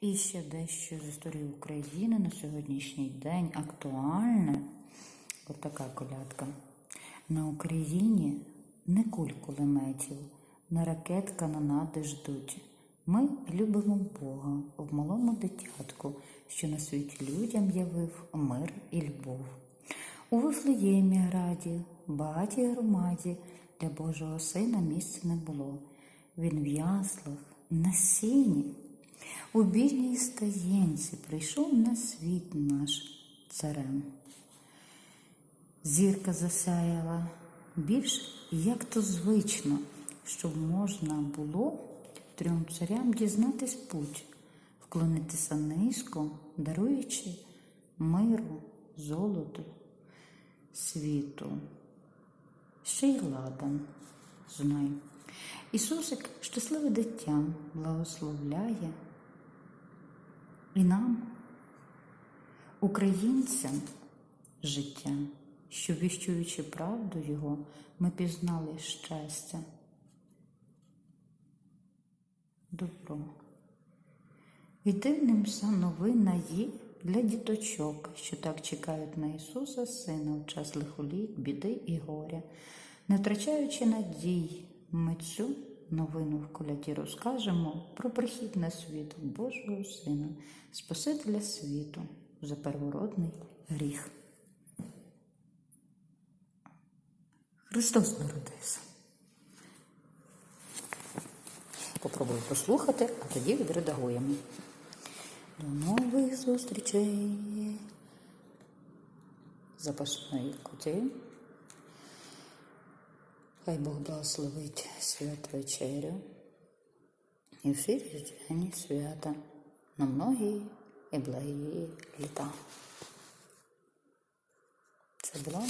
І ще дещо з історії України на сьогоднішній день актуальне. Ось така колядка. На Україні не куль кулеметів, не ракет канонади ждуть. Ми любимо Бога в малому дитятку, що на світі людям явив мир і любов. У Вифлеємі граді, багатій громаді для Божого Сина місця не було. Він в яслах, на сіні, у бідній стаєнці прийшов на світ наш царем. Зірка засяяла більш як то звично, щоб можна було трьом царям дізнатись путь, вклонитися низько, даруючи миру, золоту, світу. Ще й ладан знай. Ісусик щасливе дитя благословляє і нам, українцям, життя, що віщуючи правду Його, ми пізнали щастя. Добро. І дивним новина є для діточок, що так чекають на Ісуса Сина в час лихоліт, біди і горя. Не втрачаючи надій, ми цю новину в коляді розкажемо про прихід на світ Божого Сина, Спасителя світу за первородний гріх. Христос народився. Попробую послухати, а тоді відредагуємо. До нових зустрічей. Запашної куті. Хай Бог благословить святвечерю і всі різдвяні свята на многі і благі літа. Це була